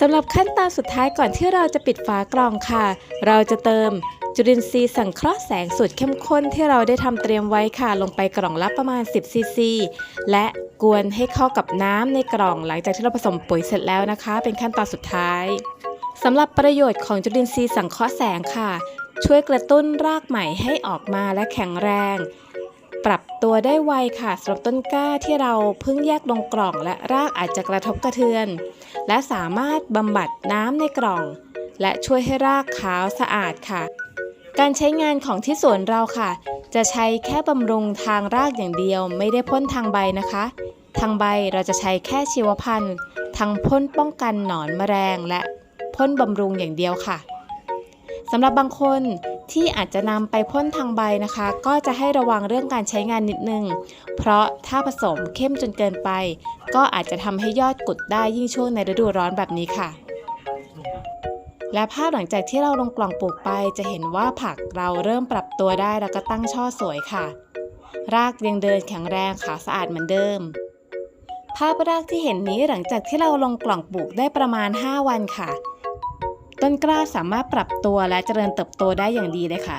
สำหรับขั้นตอนสุดท้ายก่อนที่เราจะปิดฝากล่องค่ะ เราจะเติมจุลินทรีย์สังเคราะห์แสงสูตรเข้มข้นที่เราได้ทำเตรียมไว้ค่ะ ลงไปกล่องละประมาณ 10ซีซีและกวนให้เข้ากับน้ำในกล่องหลังจากที่เราผสมปุ๋ยเสร็จแล้วนะคะ เป็นขั้นตอนสุดท้ายสำหรับประโยชน์ของจุลินทรีย์สังเคราะห์แสงค่ะ ช่วยกระตุ้นรากใหม่ให้ออกมาและแข็งแรง ปรับตัวได้ไวค่ะสำหรับต้นกล้าที่เราเพิ่งแยกลงกล่องและรากอาจจะกระทบกระเทือน และสามารถบำบัดน้ำในกล่อง และช่วยให้รากขาวสะอาดค่ะ การใช้งานของที่สวนเราค่ะ จะใช้แค่บำรุงทางรากอย่างเดียวไม่ได้พ่นทางใบนะคะ ทางใบเราจะใช้แค่ชีวพันธุ์ทางพ่นป้องกันหนอนแมลงและพ่นบำรุงอย่างเดียวค่ะสำหรับบางคน ที่อาจจะนำไปพ่นทางใบนะคะ ก็จะให้ระวังเรื่องการใช้งานนิดนึง เพราะถ้าผสมเข้มจนเกินไป ก็อาจจะทำให้ยอดกุดได้ยิ่งช่วงในฤดูร้อนแบบนี้ค่ะ และภาพหลังจากที่เราลงกล่องปลูกไป จะเห็นว่าผักเราเริ่มปรับตัวได้แล้วก็ตั้งช่อสวยค่ะ รากยังเดินแข็งแรงขาสะอาดเหมือนเดิมภาพรากที่เห็นนี้หลังจากที่เราลงกล่องปลูกได้ประมาณ 5 วันค่ะ ต้นกล้าสามารถปรับตัวและเจริญเติบโตได้อย่างดีเลยค่ะ